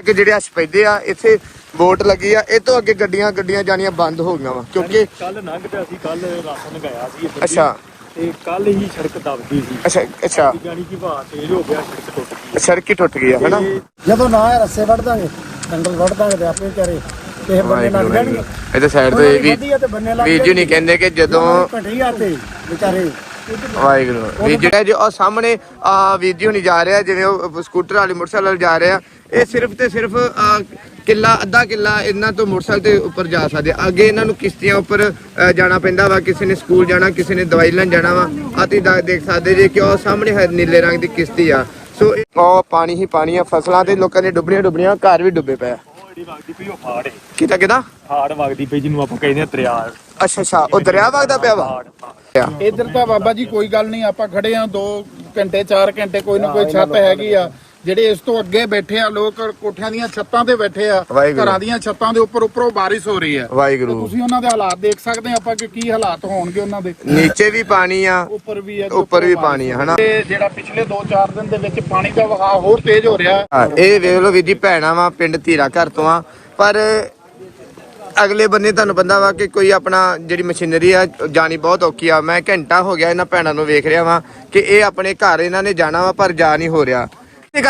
ਕਿ ਜਿਹੜੇ ਆ ਸਪੈਦੇ ਆ ਇੱਥੇ ਵੋਟ ਲੱਗੀ ਆ ਇਹ ਤੋਂ ਅੱਗੇ ਗੱਡੀਆਂ ਗੱਡੀਆਂ ਜਾਣੀਆਂ ਬੰਦ ਹੋ ਗਈਆਂ ਵਾ ਕਿਉਂਕਿ ਕੱਲ ਲੰਘਦੇ ਅਸੀਂ ਕੱਲ ਰਾਸ਼ਨ ਗਾਇਆ ਸੀ ਇੱਧਰ ਦੀ। ਅੱਛਾ। ਤੇ ਕੱਲ ਹੀ ਸੜਕ ਦਬਦੀ ਸੀ। ਅੱਛਾ ਅੱਛਾ। ਜਾਨੀ ਕਿ ਬਾਤ ਤੇਜ਼ ਹੋ ਗਿਆ ਸੜਕ ਟੁੱਟ ਗਈ। ਸੜਕ ਹੀ ਟੁੱਟ ਗਈ ਆ ਹਨਾ? ਤੇ ਜਦੋਂ ਨਾ ਇਹ ਰੱਸੇ ਵੱਢ ਦਾਂਗੇ ਡੰਗਲ ਵੱਢ ਦਾਂਗੇ ਤੇ ਆਪੇ ਵਿਚਾਰੇ ਕਿਸੇ ਬੰਨੇ ਲੱਗ ਜਾਣਗੇ। ਇਹਦੇ ਸਾਈਡ ਤੇ ਵੀ ਵਧੀਆ ਤੇ ਬੰਨੇ ਲੱਗ ਵੀ ਜੀ ਨਹੀਂ ਕਹਿੰਦੇ ਕਿ ਜਦੋਂ ਘਟੀਆ ਤੇ ਵਿਚਾਰੇ ਵਾਹਿਗੁਰੂ। ਵੀ ਜਿਹੜਾ ਜੋ ਉਹ ਸਾਹਮਣੇ ਆ ਵੀਡੀਓ ਨਹੀਂ ਜਾ ਰਿਹਾ ਜਿਵੇਂ ਉਹ ਸਕੂਟਰ ਵਾਲੀ ਮੋਟਰਸਾਈਕਲ ਵਾਲੀ ਜਾ ਰਿਹਾ ਇਹ ਸਿਰਫ ਤੇ ਸਿਰਫ ਆ, ਕਿੱਲਾ ਅੱਧਾ ਕਿੱਲਾ ਇਹਨਾਂ ਤੋਂ ਮੋਟਰਸਾਈਕਲ ਦੇ ਉੱਪਰ ਜਾ ਸਕਦੇ। ਅੱਗੇ ਇਹਨਾਂ ਨੂੰ ਕਿਸ਼ਤੀਆਂ ਉੱਪਰ ਜਾਣਾ ਪੈਂਦਾ ਵਾ ਕਿਸੇ ਨੇ ਸਕੂਲ ਜਾਣਾ ਕਿਸੇ ਨੇ ਦਵਾਈ ਲੈਣ ਜਾਣਾ ਵਾ। ਆ ਤੁਸੀਂ ਦਾ- ਦੇਖ ਸਕਦੇ ਜੇ ਕਿ ਉਹ ਸਾਹਮਣੇ ਹੈ ਨੀਲੇ ਰੰਗ ਦੀ ਕਿਸ਼ਤੀ ਆ। ਸੋ ਉਹ ਪਾਣੀ ਹੀ ਪਾਣੀ ਆ ਫਸਲਾਂ ਤੇ ਲੋਕਾਂ ਦੇ ਡੁੱਬਣੀਆਂ ਡੁੱਬਣੀਆਂ ਘਰ ਵੀ ਡੁੱਬੇ ਪਏ ਆ। ਉਹ ਜਿਹੜੀ ਵਗਦੀ ਪਈ ਉਹ ਫਾੜ ਹੈ ਕਿਤਾ ਕਿਤਾ ਫਾੜ ਵਗਦੀ ਪਈ ਜਿਹਨੂੰ ਆਪਾਂ ਕਹਿੰਦੇ ਆ ਦਰਿਆ। ਅੱਛਾ ਅੱਛਾ ਉਹ ਦਰਿਆ ਵਗਦਾ ਪਿਆ ਵਾ। ਇੱਧਰ ਤਾਂ ਬਾਬਾ ਜੀ ਕੋਈ ਗੱਲ ਨਹੀਂ ਆਪਾਂ ਖੜੇ ਆ 2 ਘੰਟੇ 4 ਘੰਟੇ ਕੋਈ ਨਾ ਕੋਈ ਛੱਤ ਹੈਗੀ ਆ। ਜਿਹੜੇ ਇਸ ਤੋਂ ਅੱਗੇ ਬੈਠੇ ਆ ਲੋਕ ਕੋਠਿਆਂ ਦੀਆਂ ਛੱਤਾਂ ਤੇ ਬੈਠੇ ਆ। ਘਰਾਂ ਦੀਆਂ ਛੱਤਾਂ ਦੇ ਉੱਪਰ ਉੱਪਰੋਂ ਬਾਰਿਸ਼ ਹੋ ਰਹੀ ਆ ਵਾਹਿਗੁਰੂ। ਤੁਸੀਂ ਉਹਨਾਂ ਦੇ ਹਾਲਾਤ ਦੇਖ ਸਕਦੇ ਆ ਆਪਾਂ ਕਿ ਕੀ ਹਾਲਾਤ ਹੋਣਗੇ ਉਹਨਾਂ ਦੇ। ਨੀਚੇ ਵੀ ਪਾਣੀ ਆ ਉੱਪਰ ਵੀ ਆ ਉੱਪਰ ਵੀ ਪਾਣੀ ਆ ਹਨਾ? ਤੇ ਜਿਹੜਾ ਪਿਛਲੇ 2-4 ਦਿਨ ਦੇ ਵਿੱਚ ਪਾਣੀ ਦਾ ਵਹਾਅ ਹੋਰ ਤੇਜ਼ ਹੋ ਰਿਹਾ। ਹਾਂ, ਇਹ ਵੇਖ ਲਓ ਵੀਰ ਜੀ ਭੈਣਾਂ ਵਾ ਪਿੰਡ ਧੀਰਾ ਘਰ ਤੋਂ ਆ। ਪਰ ਅਗਲੇ ਬੰਨੇ ਤੁਹਾਨੂੰ ਬੰਦਾ ਵਾ ਕਿ ਕੋਈ ਆਪਣਾ ਜਿਹੜੀ ਮਸ਼ੀਨਰੀ ਆ ਜਾਣੀ ਬਹੁਤ ਔਖੀ ਆ। ਮੈਂ ਘੰਟਾ ਹੋ ਗਿਆ ਇਹਨਾਂ ਭੈਣਾਂ ਨੂੰ ਵੇਖ ਰਿਹਾ ਵਾਂ ਕਿ ਇਹ ਆਪਣੇ ਘਰ ਇਹਨਾਂ ਨੇ ਜਾਣਾ ਵਾ ਪਰ ਜਾ ਨਹੀਂ ਹੋ ਰਿਹਾ।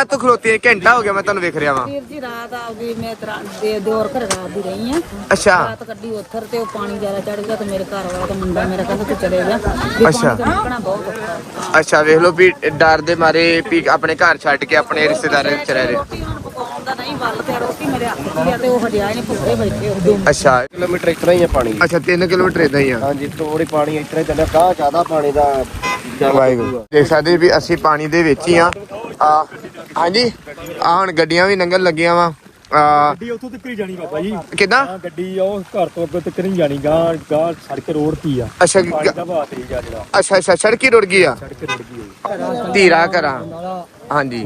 ਤੋਂ ਖਲੋਤੀ ਹੈ ਘੰਟਾ ਹੋ ਗਿਆ ਮੈਂ ਤੁਹਾਨੂੰ ਵੇਖ ਰਿਹਾ ਵਾਂ। ਵੀਰ ਜੀ ਰਾਤ ਆਉਗੀ ਮੈਂ ਤਰਾ ਦੇ ਦਿਓਰ ਘਰ ਰਾਤ ਦੀ ਰਹੀ ਆ। ਅੱਛਾ। ਰਾਤ ਕੱਢੀ ਉੱਥਰ ਤੇ ਉਹ ਪਾਣੀ ਜ਼ਿਆਦਾ ਚੜ ਗਿਆ ਤੇ ਮੇਰੇ ਘਰ ਵਾਲਾ ਤੇ ਮੁੰਡਾ ਮੇਰਾ ਕਹਿੰਦਾ ਤੂੰ ਚਲੇ ਜਾ। ਵੀ ਅੱਛਾ। ਪਾਣੀ ਤੋਂ ਨਿਕਲਣਾ ਬਹੁਤ ਔਖਾ ਅੱਛਾ ਵੇਖ ਲਓ ਵੀ ਡਰ ਦੇ ਮਾਰੇ ਵੀ ਆਪਣੇ ਘਰ ਛੱਡ ਕੇ ਆਪਣੇ ਰਿਸ਼ਤੇਦਾਰਾਂ ਵਿੱਚ ਰਹਿ ਰਹੇ। ਰੋਟੀ ਹੁਣ ਪਕਾਉਣ ਦਾ ਨਹੀਂ ਵੱਲ ਤੇ ਰੋਟੀ ਮੇਰੇ ਹੱਥ 'ਚ ਹੀ ਆ ਤੇ ਉਹ ਹਟਿਆ ਹੀ ਨਹੀਂ ਭੁੱਖੇ ਬੈਠੇ ਉਦੋਂ ਅੱਛਾ। ਕਿਲੋਮੀਟਰ ਇਤਨਾ ਹੀ ਹੈ ਪਾਣੀ। ਅੱਛਾ 3 ਕਿਲੋਮੀਟਰ ਇਦਾਂ ਹੀ ਆ। ਹਾਂਜੀ ਥੋੜੀ ਪਾਣੀ ਇਤਨਾ ਹੀ ਚੱਲਿਆ ਕਾ ਜ਼ਿਆਦਾ ਪਾਣੀ ਦਾ ਜ਼ਿਆਦਾ ਵਾਹਿਗੁਰੂ। ਦੇਖ ਸਕਦੇ ਵੀ ਅਸੀਂ ਪਾਣੀ ਦੇ ਵਿੱਚ ਹੀ ਆ। ਆ ਹਾਂਜੀ ਆ ਹੁਣ ਗੱਡੀਆਂ ਵੀ ਲੰਘਣ ਲੱਗੀਆਂ ਵਾ। ਆ ਗੱਡੀ ਉੱਥੋਂ ਤੱਕ ਹੀ ਜਾਣੀ ਬਾਬਾ ਜੀ। ਕਿਦਾਂ? ਆ ਗੱਡੀ ਉਹ ਘਰ ਤੋਂ ਅੱਗੇ ਤੱਕ ਨਹੀਂ ਜਾਣੀ ਗਾਂ ਗਾਂ ਸੜਕ ਰੋਡ ਤੀ ਆ। ਅੱਛਾ ਪਾਣੀ ਗ- ਦਾ ਬਾਤ ਤੇਜ਼ ਆ ਜਿਹੜਾ। ਅੱਛਾ ਅੱਛਾ ਸੜਕੀ ਰੁੜ ਗਈ ਆ। ਸੜਕ ਰੁੜ ਗਈ ਹੈ ਧੀਰਾ ਘਰਾਂ। ਹਾਂਜੀ।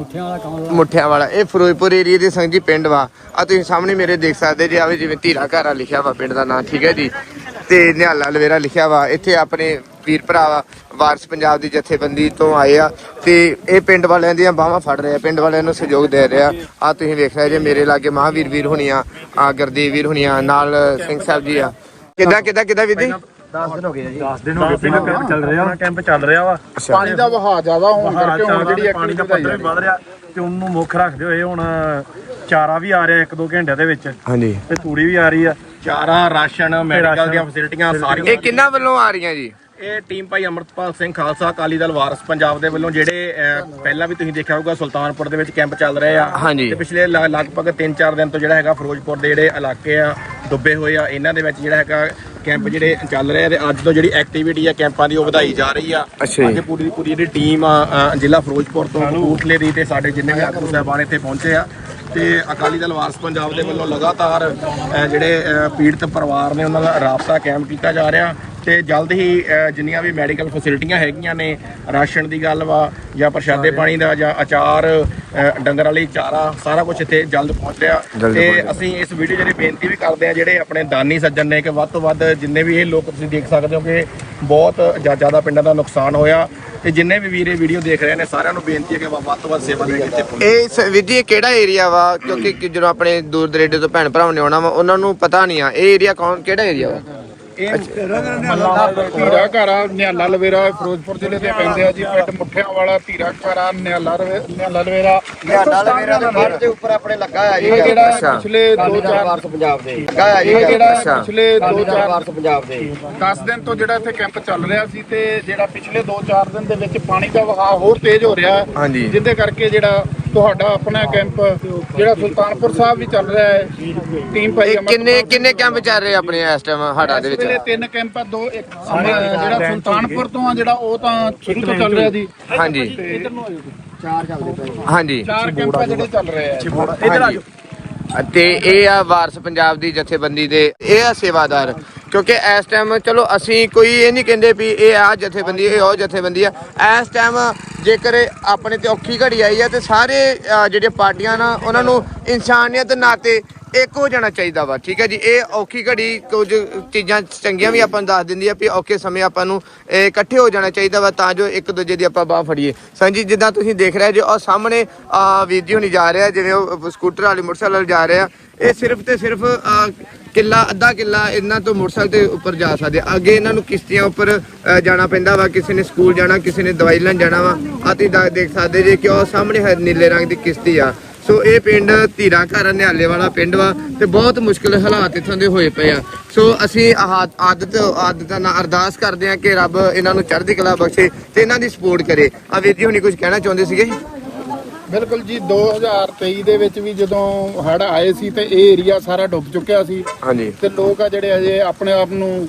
ਮੁੱਠਿਆਂ ਵਾਲਾ ਇਹ ਫਿਰੋਜ਼ਪੁਰ ਏਰੀਆ ਦੇ ਸੰਗ ਜੀ ਪਿੰਡ ਵਾ। ਆ ਤੁਸੀਂ ਸਾਹਮਣੇ ਮੇਰੇ ਦੇਖ ਸਕਦੇ ਜੀ ਆਵੇ ਜਿਵੇਂ ਧੀਰਾ ਘਰਾਂ ਲਿਖਿਆ ਵਾ ਪਿੰਡ ਦਾ ਨਾਂ ਠੀਕ ਹੈ ਜੀ? ਤੇ ਨਿਹਾਲਾ ਲਵੇਰਾ ਲਿਖਿਆ ਵਾ। ਇੱਥੇ ਆਪਣੇ ਵੀਰ ਭਰਾ ਵਾ ਵਾਰਸ ਪੰਜਾਬ ਦੀ ਜਥੇਬੰਦੀ ਤੋਂ ਆਏ ਆ। ਤੇ ਇਹ ਪਿੰਡ ਵਾਲਿਆਂ ਦੀਆਂ ਬਾਹਾਂ ਫੜ ਰਹੇ ਆ। ਪਿੰਡ ਵਾਲਿਆਂ ਨੂੰ ਸਹਿਯੋਗ ਦੇ ਰਹੇ ਆ। ਆ ਤੁਸੀਂ ਵੇਖ ਰਹੇ ਜੇ ਮੇਰੇ ਲਾਗੇ ਮਹਾਵੀਰ ਵੀਰ ਹੁਣੀਆਂ ਆ ਗੁਰਦੇਵ ਵੀਰ ਹੁਣੀਆਂ ਨਾਲ ਸਿੰਘ ਸਾਹਿਬ ਜੀ ਆ। ਕਿੱਦਾਂ ਕਿੱਦਾਂ ਕਿੱਦਾਂ ਵੀਰ ਜੀ? 10 ਦਿਨ ਹੋ ਗਏ ਜੀ। 10 ਦਿਨ ਹੋ ਗਏ ਪਹਿਲਾਂ ਕੈਂਪ ਚੱਲ ਰਿਹਾ ਕੈਂਪ ਚੱਲ ਰਿਹਾ ਵਾ। ਪਾਣੀ ਦਾ ਵਹਾਅ ਜ਼ਿਆਦਾ ਹੋਣ ਕਰਕੇ ਹੁਣ ਜਿਹੜੀ ਪਾਣੀ ਦਾ ਐਕਟੀਵਿਟੀ ਪੱਧਰ ਵੀ ਵੱਧ ਰਿਹਾ ਤੇ ਉਹਨੂੰ ਮੁੱਖ ਰੱਖਦੇ ਹੋਏ ਹੁਣ ਚਾਰਾ ਵੀ ਆ ਰਿਹਾ ਇੱਕ ਦੋ ਘੰਟਿਆਂ ਦੇ ਵਿੱਚ। ਹਾਂਜੀ। ਤੇ ਤੂੜੀ ਵੀ ਆ ਰਹੀ ਆ। ਚਾਰਾ ਰਾਸ਼ਨ ਮੈਡੀਕਲ ਦੀਆਂ ਫੈਸਿਲਿਟੀਆਂ ਸਾਰੀਆਂ ਇਹ ਕਿੰਨਾ ਵੱਲੋਂ ਆ ਰਹੀਆਂ ਜੀ? ਇਹ ਟੀਮ ਭਾਈ ਅਮਰਤਪਾਲ ਸਿੰਘ ਖਾਲਸਾ ਅਕਾਲੀ ਦਲ ਵਾਰਸ ਪੰਜਾਬ ਦੇ ਵੱਲੋਂ ਜਿਹੜੇ ਅਹ, ਪਹਿਲਾਂ ਵੀ ਤੁਸੀਂ ਦੇਖਿਆ ਹੋਊਗਾ ਸੁਲਤਾਨਪੁਰ ਦੇ ਵਿੱਚ ਕੈਂਪ ਚੱਲ ਰਹੇ ਆ ਹਾਂਜੀ। ਤੇ ਪਿਛਲੇ ਲ- ਲਗਭਗ 3-4 ਦਿਨ ਤੋਂ ਜਿਹੜਾ ਹੈਗਾ ਫਿਰੋਜ਼ਪੁਰ ਦੇ ਜਿਹੜੇ ਇਲਾਕੇ ਆ ਡੁੱਬੇ ਹੋਏ ਆ ਇਹਨਾਂ ਦੇ ਵਿੱਚ ਜਿਹੜਾ ਹੈਗਾ ਕੈਂਪ ਜਿਹੜੇ ਚੱਲ ਰਹੇ ਆ ਤੇ ਅੱਜ ਤੋਂ ਜਿਹੜੀ ਐਕਟੀਵਿਟੀ ਆ ਕੈਂਪਾਂ ਦੀ ਉਹ ਵਧਾਈ ਜਾ ਰਹੀ ਆ ਅੱਛਾ ਜੀ। ਅੱਜ ਪੂਰੀ ਦੀ ਪੂਰੀ ਜਿਹੜੀ ਟੀਮ ਆ ਅ, ਜ਼ਿਲ੍ਹਾ ਫਿਰੋਜ਼ਪੁਰ ਤੋਂ ਕਪੂਰਥਲੇ ਦੀ ਤੇ ਸਾਡੇ ਜਿੰਨੇ ਵੀ ਆਗੂ ਸਾਹਿਬਾਨ ਇੱਥੇ ਪਹੁੰਚੇ ਆ ਤੇ ਅਕਾਲੀ ਦਲ ਵਾਰਸ ਪੰਜਾਬ ਦੇ ਵੱਲੋਂ ਲਗਾਤਾਰ ਅ, ਜਿਹੜੇ ਅ, ਪੀੜਤ ਪਰਿਵਾਰ ਨੇ ਉਹਨਾਂ ਦਾ ਰਾਬਤਾ ਕਾਇਮ ਕੀਤਾ ਜਾ ਰਿਹਾ ਤੇ ਜਲਦ ਹੀ ਅ, ਜਿੰਨੀਆਂ ਵੀ ਮੈਡੀਕਲ ਫੈਸਿਲਿਟੀਆਂ ਹੈਗੀਆਂ ਨੇ ਰਾਸ਼ਨ ਦੀ ਗੱਲ ਵਾ ਜਾਂ ਪ੍ਰਸ਼ਾਦੇ ਪਾਣੀ ਦਾ ਜਾਂ ਅਚਾਰ ਅ, ਡੰਗਰਾਂ ਲਈ ਚਾਰਾ ਸਾਰਾ ਕੁਝ ਇੱਥੇ ਜਲਦ ਪਹੁੰਚ ਰਿਹਾ। ਜਲਦ ਤੇ ਪਹੁੰਚ ਰਿਹਾ। ਅਸੀਂ ਇਸ ਵੀਡੀਓ ਜਿਹੜੇ ਬੇਨਤੀ ਵੀ ਕਰਦੇ ਆ ਜਿਹੜੇ ਆਪਣੇ ਦਾਨੀ ਸੱਜਣ ਨੇ ਕਿ ਵੱਧ ਤੋਂ ਵੱਧ ਜਿੰਨੇ ਵੀ ਇਹ ਲੋਕ ਤੁਸੀਂ ਦੇਖ ਸਕਦੇ ਹੋ ਕਿ ਬਹੁਤ ਜ਼ਿਆ- ਜ਼ਿਆਦਾ ਪਿੰਡਾਂ ਦਾ ਨੁਕਸਾਨ ਹੋਇਆ। ਤੇ ਜਿੰਨੇ ਵੀ ਵੀਰੇ ਵੀਡੀਓ ਦੇਖ ਰਹੇ ਨੇ ਸਾਰਿਆਂ ਨੂੰ ਬੇਨਤੀ ਹੈ ਕਿ ਵੱਧ ਤੋਂ ਵੱਧ ਸੇਵਾ ਲਈ ਇੱਥੇ ਪਹੁੰਚੋ ਇਹ ਸ- ਵੀਰ ਜੀ ਇਹ ਕਿਹੜਾ ਏਰੀਆ ਵਾ? ਕਿਉਂਕਿ ਕਿ ਜਦੋਂ ਆਪਣੇ ਦੂਰ ਦਰੇਡੇ ਤੋਂ ਭੈਣ ਭਰਾਵਾਂ ਨੇ ਆਉਣਾ ਵਾ ਉਹਨਾਂ ਨੂੰ ਪਤਾ ਨਹੀਂ ਆ। ਇਹ ਏਰੀਆ ਕੌਣ ਕਿਹੜਾ ਏਰੀਆ ਵਾ? ਧੀਰਾ ਘਰਾ ਨਿਹਾਲਾ ਲਵੇਰਾ ਫਿਰੋਜ਼ਪੁਰ ਜ਼ਿਲ੍ਹੇ ਦੇ ਪੈਂਦੇ ਆ ਜੀ ਪਿੰਡ ਮੁੱਠਿਆਂ ਵਾਲਾ ਧੀਰਾ ਘਰਾ ਨਿਹਾਲਾ ਰਵੇ- ਨਿਹਾਲਾ ਲਵੇਰਾ। ਨਾਲ ਮੇਰਾ ਦੇ ਫੜ ਦੇ ਉੱਪਰ ਆਪਣੇ ਲੱਗਾ ਆ ਜੀ। ਇਹ ਜਿਹੜਾ ਅੱਛਾ। ਪਿਛਲੇ 2-4 ਵਾਰਸ ਪੰਜਾਬ ਦੇ। ਲੱਗਾ ਆ ਜੀ। ਇਹ ਜਿਹੜਾ ਅੱਛਾ। ਪਿਛਲੇ 2-4 ਵਾਰਸ ਪੰਜਾਬ ਦੇ। 10 ਦਿਨ ਤੋਂ ਜਿਹੜਾ ਇੱਥੇ ਕੈਂਪ ਚੱਲ ਰਿਹਾ ਸੀ ਤੇ ਜਿਹੜਾ ਪਿਛਲੇ 2-4 ਦਿਨ ਦੇ ਵਿੱਚ ਪਾਣੀ ਦਾ ਵਹਾਅ ਹੋਰ ਤੇਜ਼ ਹੋ ਰਿਹਾ। ਹਾਂਜੀ। ਜਿੰਦੇ ਕਰਕੇ ਜਿਹੜਾ ਤੁਹਾਡਾ ਆਪਣਾ ਕੈਂਪ ਜਿਹੜਾ ਸੁਲਤਾਨਪੁਰ ਸਾਹਿਬ ਵੀ ਚੱਲ ਰਿਹਾ ਹੈ ਟੀਮ ਭਾਈ ਇਹ ਅਮਰ ਕਿੰਨੇ ਕਿੰਨੇ ਕੈਂਪ ਚੱਲ ਰਹੇ ਆਪਣੇ ਇਸ ਟਾਈਮ ਹਾੜਾ ਦੇ ਇਸ ਵਿੱਚ ਤਿੰਨ ਕੈਂਪ ਆ ਦੋ ਇੱਕ ਜਿਹੜਾ ਸੁਲਤਾਨਪੁਰ ਤੋਂ ਆ ਜਿਹੜਾ ਉਹ ਤਾਂ ਸ਼ੁਰੂ ਤੋਂ ਚੱਲ ਰਿਹਾ ਜੀ। ਹਾਂਜੀ। ਚਾਰ ਚੱਲਦੇ ਪਏ ਹਾਂਜੀ। ਚਾਰ ਕੈਂਪ ਆ ਜਿਹੜੇ ਚੱਲ ਰਹੇ ਆ। ਹਾਂਜੀ। ਤੇ ਇਹ ਆ ਵਾਰਸ ਪੰਜਾਬ ਦੀ ਜਥੇਬੰਦੀ ਦੇ ਇਹ ਆ ਸੇਵਾਦਾਰ। ਕਿਉਂਕਿ ਇਸ ਟਾਈਮ ਚਲੋ ਅਸੀਂ ਕੋਈ ਇਹ ਨਹੀਂ ਕਹਿੰਦੇ ਵੀ ਇਹ ਆ ਜਥੇਬੰਦੀ ਇਹ ਉਹ ਜਥੇਬੰਦੀ ਆ। ਇਸ ਟਾਈਮ ਜੇਕਰ ਆਪਣੇ ਤੇ ਔਖੀ ਘੜੀ ਆਈ ਆ ਤੇ ਸਾਰੇ ਅ, ਜਿਹੜੇ ਪਾਰਟੀਆਂ ਨਾ ਉਹਨਾਂ ਨੂੰ ਇਨਸਾਨੀਅਤ ਨਾਤੇ ਇੱਕ ਹੋ ਜਾਣਾ ਚਾਹੀਦਾ ਵਾ ਠੀਕ ਹੈ ਜੀ? ਇਹ ਔਖੀ ਘੜੀ ਕੁਝ ਚੀਜ਼ਾਂ ਚੰਗੀਆਂ ਵੀ ਆਪਾਂ ਨੂੰ ਦੱਸ ਦਿੰਦੀ ਆ ਵੀ ਔਖੇ ਸਮੇਂ ਆਪਾਂ ਨੂੰ ਇਹ ਇਕੱਠੇ ਹੋ ਜਾਣਾ ਚਾਹੀਦਾ ਵਾ ਤਾਂ ਜੋ ਇੱਕ ਦੂਜੇ ਦੀ ਆਪਾਂ ਬਾਹ ਫੜੀਏ। ਸੰਜੀ ਜਿੱਦਾਂ ਤੁਸੀਂ ਦੇਖ ਰਹੇ ਜੇ ਉਹ ਸਾਹਮਣੇ ਆ ਵੀਡੀਓ ਨਹੀਂ ਜਾ ਰਿਹਾ ਜਿਵੇਂ ਉਹ ਸਕੂਟਰ ਵਾਲੇ ਮੋਟਰਸਾਈਕਲ ਵਾਲੇ ਜਾ ਰਹੇ ਆ। ਇਹ ਸਿਰਫ ਤੇ ਸਿਰਫ ਕਿੱਲਾ, ਅੱਧਾ ਕਿੱਲਾ ਇਹਨਾਂ ਤੋਂ ਮੋਟਰਸਾਈਕਲ ਦੇ ਉੱਪਰ ਜਾ ਸਕਦੇ ਅੱਗੇ ਇਹਨਾਂ ਨੂੰ ਕਿਸ਼ਤੀਆਂ ਉੱਪਰ ਜਾਣਾ ਪੈਂਦਾ ਵਾ, ਕਿਸੇ ਨੇ ਸਕੂਲ ਜਾਣਾ, ਕਿਸੇ ਨੇ ਦਵਾਈ ਲੈਣ ਜਾਣਾ ਵਾ। ਆ ਦੇਖ ਸਕਦੇ ਜੇ ਕਿ ਉਹ ਸਾਹਮਣੇ ਨੀਲੇ ਰੰਗ ਦੀ ਕਿਸ਼ਤੀ ਆ। ਸੋ ਇਹ ਪਿੰਡ ਧੀਰਾ ਘਰ ਨਿਹਾਲੇ ਵਾਲਾ ਪਿੰਡ ਵਾ ਤੇ ਬਹੁਤ ਮੁਸ਼ਕਿਲ ਹਾਲਾਤ ਇੱਥੋਂ ਦੇ ਹੋਏ ਪਏ ਆ। ਸੋ ਅਸੀਂ ਆਹ ਆਦਤ, ਆਦਤਾਂ ਨਾਲ ਅਰਦਾਸ ਕਰਦੇ ਆ ਕਿ ਰੱਬ ਇਹਨਾਂ ਨੂੰ ਚੜ੍ਹਦੀ ਕਲਾ ਬਖਸ਼ੇ ਤੇ ਇਹਨਾਂ ਦੀ ਸਪੋਰਟ ਕਰੇ। ਆ ਵੀਰ ਜੀ ਹੁਣੀ ਕੁਝ ਕਹਿਣਾ ਚਾਹੁੰਦੇ ਸੀਗੇ? ਬਿਲਕੁਲ ਜੀ 2023 ਦੇ ਵਿੱਚ ਵੀ ਜਦੋਂ ਹੜ੍ਹ ਆਏ ਸੀ ਤੇ ਇਹ ਏਰੀਆ ਸਾਰਾ ਡੁੱਬ ਚੁੱਕਿਆ ਸੀ। ਹਾਂਜੀ। ਤੇ ਲੋਕ ਆ ਜਿਹੜੇ ਅਜੇ ਆਪਣੇ ਆਪ ਨੂੰ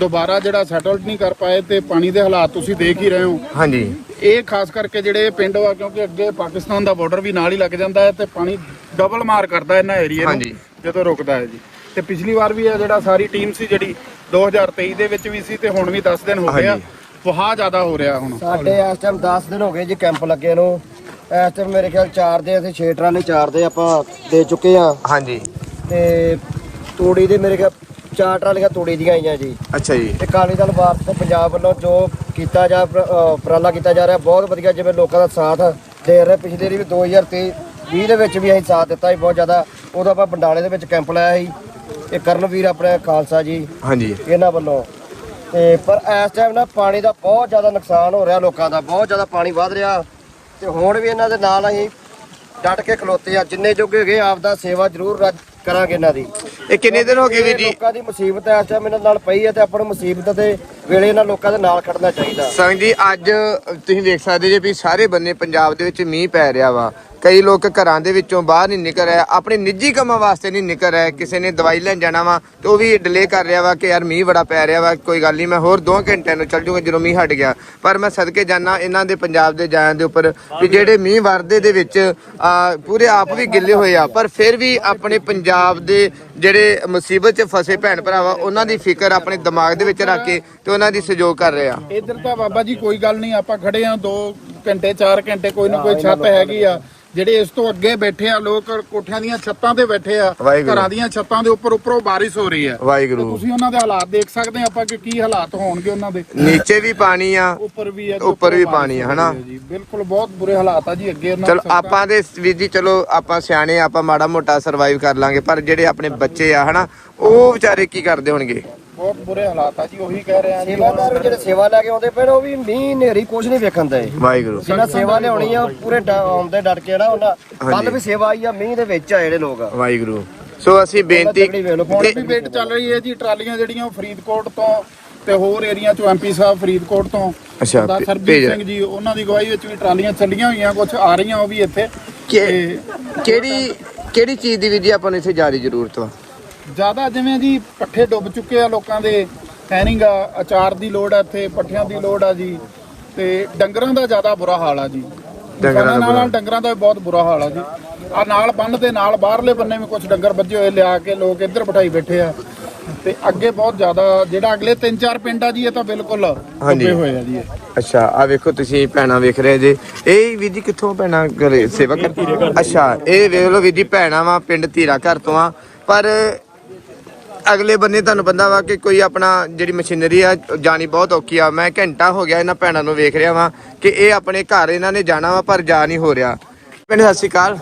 ਦੁਬਾਰਾ ਜਿਹੜਾ ਸੈਟਲਡ ਨਹੀਂ ਕਰ ਪਾਏ ਤੇ ਪਾਣੀ ਦੇ ਹਾਲਾਤ ਤੁਸੀਂ ਦੇਖ ਹੀ ਰਹੇ ਹੋ। ਹਾਂਜੀ। ਇਹ ਖਾਸ ਕਰਕੇ ਜਿਹੜੇ ਪਿੰਡ ਵਾ ਕਿਉਂਕਿ ਅੱਗੇ ਪਾਕਿਸਤਾਨ ਦਾ ਬਾਰਡਰ ਵੀ ਨਾਲ ਹੀ ਲੱਗ ਜਾਂਦਾ ਹੈ ਤੇ ਪਾਣੀ ਡਬਲ ਮਾਰ ਕਰਦਾ ਇਹਨਾਂ ਏਰੀਏ ਨੂੰ ਹਾਂਜੀ। ਜਦੋਂ ਰੁਕਦਾ ਹੈ ਜੀ। ਤੇ ਪਿਛਲੀ ਵਾਰ ਵੀ ਇਹ ਜਿਹੜਾ ਸਾਰੀ ਟੀਮ ਸੀ ਜਿਹੜੀ 2023 ਦੇ ਵਿੱਚ ਵੀ ਸੀ ਤੇ ਹੁਣ ਵੀ 10 ਦਿਨ ਹੋ ਗਏ ਆ। ਵਹਾ ਜ਼ਿਆਦਾ ਹੋ ਰਿਹਾ ਹੁਣ। ਸਾਡੇ ਇਸ ਟਾਈਮ 10 ਦਿਨ ਹੋ ਗਏ ਜੀ ਕੈਂਪ ਲੱਗੇ ਨੂੰ। ਇਸ ਟਾਈਮ ਮੇਰੇ ਖਿਆਲ 4 ਦੇ ਅਸੀਂ 6 ਟਰਾਲੇ 4 ਦੇ ਆਪਾਂ ਦੇ ਚੁੱਕੇ ਆ। ਹਾਂਜੀ। ਤੇ ਤੂੜੀ ਦੇ ਮੇਰੇ ਖਿਆਲ 4 ਟਰਾਲੀਆਂ ਤੂੜੀ ਦੀਆਂ ਆਈਆਂ ਜੀ। ਅੱਛਾ ਜੀ। ਤੇ ਅਕਾਲੀ ਦਲ ਭਾਰਤ ਤੇ ਪੰਜਾਬ ਵੱਲੋਂ ਜੋ ਕੀਤਾ ਜਾ ਉਪਰਾਲਾ ਕੀਤਾ ਜਾ ਰਿਹਾ ਬਹੁਤ ਵਧੀਆ ਜਿਵੇਂ ਲੋਕਾਂ ਦਾ ਸਾਥ ਦੇ ਰਹੇ। ਪਿਛਲੇ ਵਾਰੀ ਵੀ 2023 20 ਦੇ ਵਿੱਚ ਵੀ ਅਸੀਂ ਸਾਥ ਦਿੱਤਾ ਸੀ ਬਹੁਤ ਜ਼ਿਆਦਾ। ਉਦੋਂ ਆਪਾਂ ਬੰਡਾਲੇ ਦੇ ਵਿੱਚ ਕੈਂਪ ਲਾਇਆ ਸੀ। ਇਹ ਕਰਨਵੀਰ ਆਪਣੇ ਖਾਲਸਾ ਜੀ ਹਾਂਜੀ। ਇਹਨਾਂ ਵੱਲੋਂ। ਤੇ ਪਰ ਇਸ ਟਾਈਮ ਨਾ ਪਾਣੀ ਦਾ ਬਹੁਤ ਜ਼ਿਆਦਾ ਨੁਕਸਾਨ ਹੋ ਰਿਹਾ ਲੋਕਾਂ ਦਾ ਬਹੁਤ ਜ਼ਿਆਦਾ ਪਾਣੀ ਵੱਧ ਰਿਹਾ। ਤੇ ਹੁਣ ਵੀ ਇਹਨਾਂ ਦੇ ਨਾਲ ਅਸੀਂ ਡਟ ਕੇ ਖਲੋਤੇ ਆ। ਜਿੰਨੇ ਜੋਗੇ ਹੈਗੇ ਆਪ ਦਾ ਸੇਵਾ ਜ਼ਰੂਰ ਰੱਜ- ਕਰਾਂਗੇ ਇਹਨਾਂ ਦੀ। ਇਹ ਕਿੰਨੇ ਦਿਨ ਹੋ ਗਏ ਵੀਰ ਜੀ? ਲੋਕਾਂ ਦੀ ਮੁਸੀਬਤ ਇਸ ਟਾਈਮ ਇਹਨਾਂ ਨਾਲ ਪਈ ਹੈ ਤੇ ਆਪਾਂ ਨੂੰ ਮੁਸੀਬਤ ਦੇ ਵੇਲੇ ਇਹਨਾਂ ਲੋਕਾਂ ਦੇ ਨਾਲ ਖੜਨਾ ਚਾਹੀਦਾ। ਸੰਗ ਜੀ ਅੱਜ ਤੁਸੀਂ ਦੇਖ ਸਕਦੇ ਜੇ ਵੀ ਸਾਰੇ ਬੰਨੇ ਪੰਜਾਬ ਦੇ ਵਿੱਚ ਮੀਂਹ ਪੈ ਰਿਹਾ ਵਾ। ਕਈ ਲੋਕ ਘਰਾਂ ਦੇ ਵਿੱਚੋਂ ਬਾਹਰ ਨਹੀਂ ਨਿਕਲ ਰਿਹਾ, ਆਪਣੇ ਨਿੱਜੀ ਕੰਮਾਂ ਵਾਸਤੇ ਨਹੀਂ ਨਿਕਲ ਰਿਹਾ, ਕਿਸੇ ਨੇ ਦਵਾਈ ਲੈਣ ਜਾਣਾ ਵਾ ਤੇ ਉਹ ਵੀ ਡਿਲੇ ਕਰ ਰਿਹਾ ਵਾ ਕਿ ਯਾਰ ਮੀਂਹ ਬੜਾ ਪੈ ਰਿਹਾ ਵਾ, ਕੋਈ ਗੱਲ ਨਹੀਂ, ਮੈਂ ਹੋਰ 2 ਘੰਟਿਆਂ ਨੂੰ ਚੱਲ ਜੂਗਾ ਜਦੋਂ ਮੀਂਹ ਹਟ ਗਿਆ। ਪਰ ਮੈਂ ਸਦਕੇ ਜਾਣਾ ਇਹਨਾਂ ਦੇ ਪੰਜਾਬ ਦੇ ਜਾਇਆਂ ਦੇ ਉੱਪਰ ਵੀ ਜਿਹੜੇ ਮੀਂਹ ਵਰਦੇ ਦੇ ਵਿੱਚ ਪੂਰੇ ਆਪ ਵੀ ਗਿੱਲੇ ਹੋਏ ਆ, ਪਰ ਫਿਰ ਵੀ ਆਪਣੇ ਪੰਜਾਬ ਦੇ ਜਿਹੜੇ ਮੁਸੀਬਤ 'ਚ ਫਸੇ ਭੈਣ ਭਰਾਵਾ, ਉਹਨਾਂ ਦੀ ਫਿਕਰ ਆਪਣੇ ਦਿਮਾਗ ਦੇ ਵਿੱਚ ਰੱਖ ਕੇ ਤੇ ਉਹਨਾਂ ਦੀ ਸਹਿਯੋਗ ਕਰ ਰਹੇ ਆ। ਇੱਧਰ ਤਾਂ ਬਾਬਾ ਜੀ ਕੋਈ ਗੱਲ ਨਹੀਂ, ਆਪਾਂ ਖੜੇ ਆ 2 ਘੰਟੇ 4 ਘੰਟੇ, ਕੋਈ ਨਾ ਕੋਈ ਛੱਤ ਹੈਗੀ ਆ। ਜਿਹੜੇ ਇਸ ਤੋਂ ਅੱਗੇ ਬੈਠੇ ਆ ਲੋਕ ਕੋਠਿਆਂ ਦੀਆਂ ਛੱਤਾਂ ਤੇ ਬੈਠੇ ਆ ਵਾਹਿਗੁਰੂ। ਘਰਾਂ ਦੀਆਂ ਛੱਤਾਂ ਦੇ ਉੱਪਰ ਉੱਪਰੋਂ ਬਾਰਿਸ਼ ਹੋ ਰਹੀ ਆ ਤੇ ਵਾਹਿਗੁਰੂ। ਤੁਸੀਂ ਉਹਨਾਂ ਦੇ ਹਾਲਾਤ ਦੇਖ ਸਕਦੇ ਆ ਆਪਾਂ ਕਿ ਕੀ ਹਾਲਾਤ ਹੋਣਗੇ ਉਹਨਾਂ ਦੇ। ਨੀਚੇ ਵੀ ਪਾਣੀ ਆ ਉੱਪਰ ਵੀ ਆ ਤੇ ਉੱਪਰ ਵੀ ਬਾਰਿਸ਼ ਪਾਣੀ ਆ, ਹੋ ਰਹੀ ਹਨਾ? ਜੀ। ਬਿਲਕੁਲ ਬਹੁਤ ਬੁਰੇ ਹਾਲਾਤ ਆ ਜੀ ਅੱਗੇ ਉਹਨਾਂ ਚਲੋ ਆਪਾਂ ਦੇ ਵੀਰ ਜੀ ਚਲੋ ਆਪਾਂ ਸਿਆਣੇ ਆ, ਆਪਾਂ ਮਾੜਾ ਮੋਟਾ ਸਰਵਾਈਵ ਕਰ ਲਾਂਗੇ ਪਰ ਜਿਹੜੇ ਆਪਣੇ ਬੱਚੇ ਆ ਹਨਾ ਉਹ ਵਿਚਾਰੇ ਕੀ ਕਰਦੇ ਹੋਣਗੇ? ਬਹੁਤ ਬੁਰੇ ਹਾਲਾਤ ਆ ਜੀ ਉਹੀ ਕਹਿ ਰਹੇ ਆ ਜੀ। ਸੇਵਾਦਾਰ ਵੀ ਜਿਹੜੇ ਸੇਵਾ ਲੈ ਕੇ ਆਉਂਦੇ ਪਏ ਨੇ ਉਹ ਵੀ ਮੀਂਹ ਨੇਰੀ ਕੁਝ ਨਹੀਂ ਵੇਖਣ ਦੇ। ਵਾਹਿਗੁਰੂ। ਜਿੰਨਾ ਸੇਵਾ ਲਿਆਉਣੀ ਆ ਪੂਰੇ ਡ- ਆਉਂਦੇ ਡਟ ਕੇ ਨਾ ਉਹਨਾਂ ਕੱਲ ਵੀ ਸੇਵਾ ਆਈ ਆ ਮੀਂਹ ਦੇ ਵਿੱਚ ਆ ਜਿਹੜੇ ਲੋਕ। ਵਾਹਿਗੁਰੂ। ਸੋ ਅਸੀਂ ਬੇਨਤੀ ਤਕੜੀ ਵੇਖ ਲਓ ਹੁਣ ਵੀ ਵੇਟ ਚੱਲ ਰਹੀ ਹੈ ਜੀ ਟਰਾਲੀਆਂ ਜਿਹੜੀਆਂ ਉਹ ਫਰੀਦਕੋਟ ਤੋਂ ਤੇ ਹੋਰ ਏਰੀਆ ਚੋਂ ਐਮਪੀ ਸਾਹਿਬ ਫਰੀਦਕੋਟ ਤੋਂ। ਅੱਛਾ, ਸਰਦਾਰ ਭੇ- ਸਰਬਜੀਤ ਸਿੰਘ ਜੀ ਉਹਨਾਂ ਦੀ ਗਵਾਹੀ ਵਿੱਚ ਵੀ ਟਰਾਲੀਆਂ ਚੱਲੀਆਂ ਹੋਈਆਂ ਕੁਝ ਆ ਰਹੀਆਂ ਉਹ ਵੀ ਇੱਥੇ। ਕਿ- ਕਿਹੜੀ ਕਿਹੜੀ ਚੀਜ਼ ਦੀ ਵੀਰ ਜੀ ਆਪਾਂ ਨੂੰ ਇੱਥੇ ਜ਼ਿਆਦਾ ਜ਼ਰੂਰਤ ਵਾ? ਜ਼ਿਆਦਾ ਜਿਵੇਂ ਜੀ ਪੱਠੇ ਡੁੱਬ ਚੁੱਕੇ ਆ ਲੋਕਾਂ ਦੇ ਹੈਨਿੰਗਾ ਅਚਾਰ ਦੀ ਲੋੜ ਆ ਇੱਥੇ ਪੱਠਿਆਂ ਦੀ ਲੋੜ ਆ ਜੀ ਤੇ ਡੰਗਰਾਂ ਦਾ ਜ਼ਿਆਦਾ ਬੁਰਾ ਹਾਲ ਆ ਜੀ। ਡੰਗਰਾਂ ਦਾ ਡੰਗਰਾਂ ਵੀ ਬਹੁਤ ਬੁਰਾ ਹਾਲ ਆ ਜੀ। ਆ ਨਾਲ ਬੰਨ ਦੇ ਨਾਲ ਬਾਹਰਲੇ ਬੰਨੇ ਵੀ ਕੁਝ ਡੰਗਰ ਵੱਜੇ ਹੋਏ ਲਿਆ ਕੇ ਲੋਕ ਇੱਧਰ ਬਿਠਾਈ ਬੈਠੇ ਆ। ਤੇ ਅੱਗੇ ਬਹੁਤ ਜ਼ਿਆਦਾ ਜਿਹੜਾ ਅਗਲੇ 3-4 ਪਿੰਡ ਆ ਜੀ ਇਹ ਤਾਂ ਬਿਲਕੁਲ। ਡੁੱਬੇ ਹੋਏ ਆ ਜੀ ਇਹ। ਅੱਛਾ ਆ ਵੇਖੋ ਤੁਸੀਂ ਭੈਣਾਂ ਵੇਖ ਰਹੇ ਜੇ। ਇਹ ਵੀਰ ਜੀ ਕਿੱਥੋਂ ਭੈਣਾਂ ਘਰੇ ਸੇਵਾ ਕਰ ਅੱਛਾ ਇਹ ਵੇਖ ਲਓ ਵੀਰ ਜੀ ਭੈਣਾਂ ਵਾ ਪਿੰਡ ਧੀਰਾ ਘਰ ਤੋਂ ਆ। ਪਰ ਅਗਲੇ ਬੰਨੇ ਤੁਹਾਨੂੰ ਪਤਾ ਵਾ ਕਿ ਕੋਈ ਆਪਣਾ ਜਿਹੜੀ ਮਸ਼ੀਨਰੀ ਆ, ਜਾਣੀ ਬਹੁਤ ਔਖੀ ਆ। ਮੈਂ ਘੰਟਾ ਹੋ ਗਿਆ ਇਹਨਾਂ ਭੈਣਾਂ ਨੂੰ ਵੇਖ ਰਿਹਾ ਵਾਂ ਕਿ ਇਹ ਆਪਣੇ ਘਰ ਇਹਨਾਂ ਨੇ ਜਾਣਾ ਵਾ, ਪਰ ਜਾ ਨਹੀਂ ਹੋ ਰਿਹਾ। ਭੈਣੇ, ਸਤਿ ਸ਼੍ਰੀ ਅਕਾਲ।